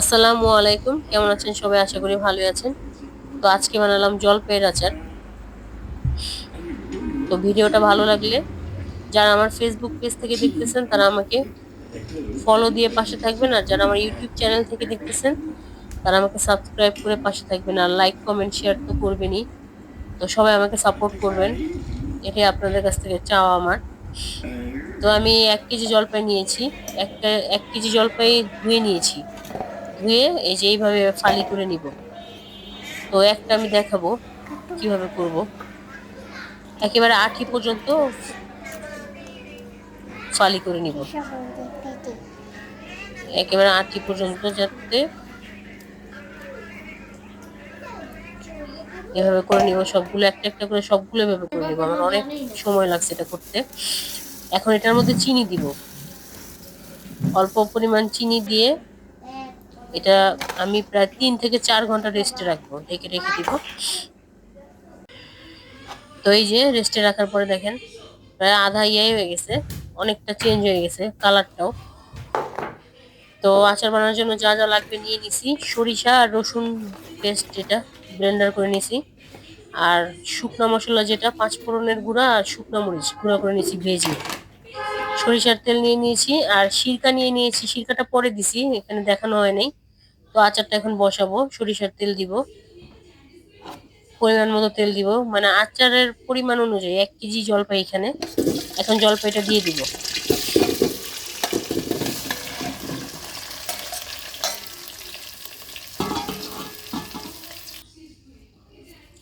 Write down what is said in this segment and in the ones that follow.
আসসালামু আলাইকুম। কেমন আছেন সবাই? আশা করি ভালোই আছেন। তো আজকে বানালাম জলপাইয়ের আচার। তো ভিডিওটা ভালো লাগলে যারা আমার ফেসবুক পেজ থেকে দেখতেছেন, তারা আমাকে ফলো দিয়ে পাশে থাকবেন। আর যারা আমার ইউটিউব চ্যানেল থেকে দেখতেছেন, তারা আমাকে সাবস্ক্রাইব করে পাশে থাকবেন। আর লাইক কমেন্ট শেয়ার তো করবেনই। তো সবাই আমাকে সাপোর্ট করবেন। এটাই আপনাদের কাছ থেকে চাওয়া আমার। তো আমি এক কেজি জলপাই নিয়েছি। একটা, এক কেজি জলপাই ধুয়ে নিয়েছি। ধুয়ে এই যে এইভাবে ফালি করে নিব। তো একটা আমি দেখাবো কীভাবে করব। একেবারে আঠি পর্যন্ত ফালি করে নিব। একেবারে আঠি পর্যন্ত যাতে এভাবে করে নিব, সবগুলো একটা একটা করে সবগুলো এভাবে করে নিব। আমার অনেক সময় লাগছে এটা করতে। এখন এটার মধ্যে চিনি দিব। অল্প পরিমাণ চিনি দিয়ে এটা আমি প্রায় তিন থেকে চার ঘণ্টা রেস্টে রাখব, ঢেকে রেখে দিব। তো এই যে রেস্টে রাখার পরে দেখেন, প্রায় আধা ইয়ে হয়ে গেছে, অনেকটা চেঞ্জ হয়ে গেছে কালারটাও তো আচার বানানোর জন্য যা যা লাগবে নিয়ে নিছি, সরিষা আর রসুন পেস্ট যেটা ব্লেন্ডার করে নিছি। আর শুকনো মশলা যেটা পাঁচ ফোড়নের গুঁড়া আর শুকনো মরিচ গুঁড়া করে নিছি ভেজে। সরিষার তেল নিয়ে নিয়েছি আর সিরকা নিয়ে নিয়েছি। সিরকাটা পরে দিছি, এখানে দেখানো হয় নাই। তো আচারটা এখন বসাবো, সরিষার তেল দিব। পরিমাণ মতো তেল দিব। মানে আচারের পরিমাণ অনুযায়ী এক কেজি জলপাই এখানে। এখন জলপাইটা দিয়ে দিব।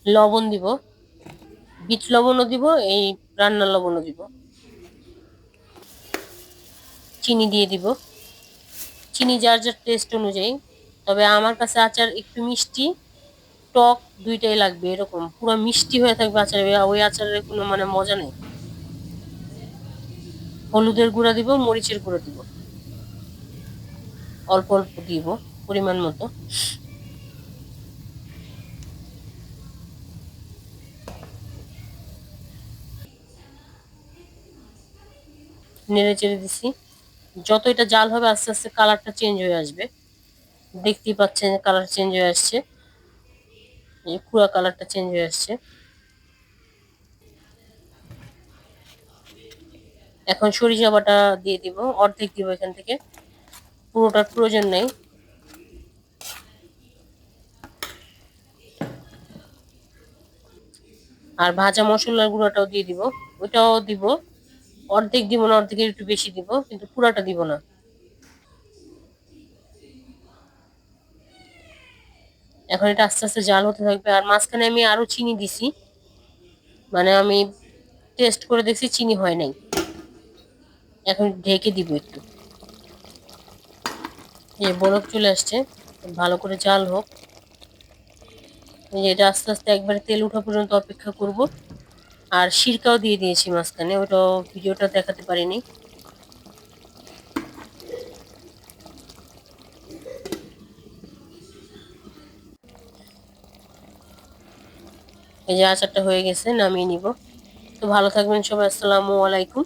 লবণ দিব। বিট লবণও দিব, এই রান্নার লবণও দিব। চিনি দিয়ে দিব। চিনি যার যার টেস্ট অনুযায়ী। তবে আমার কাছে আচার একটু মিষ্টি, টক দুইটাই লাগবে এরকম। পুরো মিষ্টি হয়ে থাকবে আচার, ওই আচারের কোনো মানে মজা নেই। হলুদের গুঁড়া দিব, মরিচের গুঁড়া দিব। অল্প অল্প দিব, পরিমাণ মতো। নেড়ে চেড়ে দিছি। যত এটা জাল হবে, আস্তে আস্তে কালারটা চেঞ্জ হয়ে আসবে। দেখতেই পাচ্ছেন কালার চেঞ্জ হয়ে আসছে। এই পুরা কালারটা চেঞ্জ হয়ে আসছে। এখন সরিষা বাটা দিয়ে দিব, অর্ধেক দিব এখান থেকে। পুরোটার প্রয়োজন নেই। আর ভাজা মশলার গুঁড়োটাও দিয়ে দিব। ওইটাও দিব। অর্ধেক দিব না, অর্ধেকের একটু বেশি দিব, কিন্তু পুরাটা দিব না। এখন এটা আস্তে আস্তে জাল হতে থাকবে, আর মাঝখানে আমি আরও চিনি দিছি। মানে আমি টেস্ট করে দেখছি চিনি হয় নাই। এখন ঢেকে দিব একটু। এই বরফ চলে আসছে, ভালো করে জাল হোক। এটা আস্তে আস্তে একবারে তেল উঠা পর্যন্ত অপেক্ষা করব। আর সিরকাও দিয়ে দিয়েছি মাঝখানে ওটাও ভিডিওটা দেখাতে পারিনি। এই যে আচারটা হয়ে গেছে, নামিয়ে নিব। তো ভালো থাকবেন সবাই, আসসালামু আলাইকুম।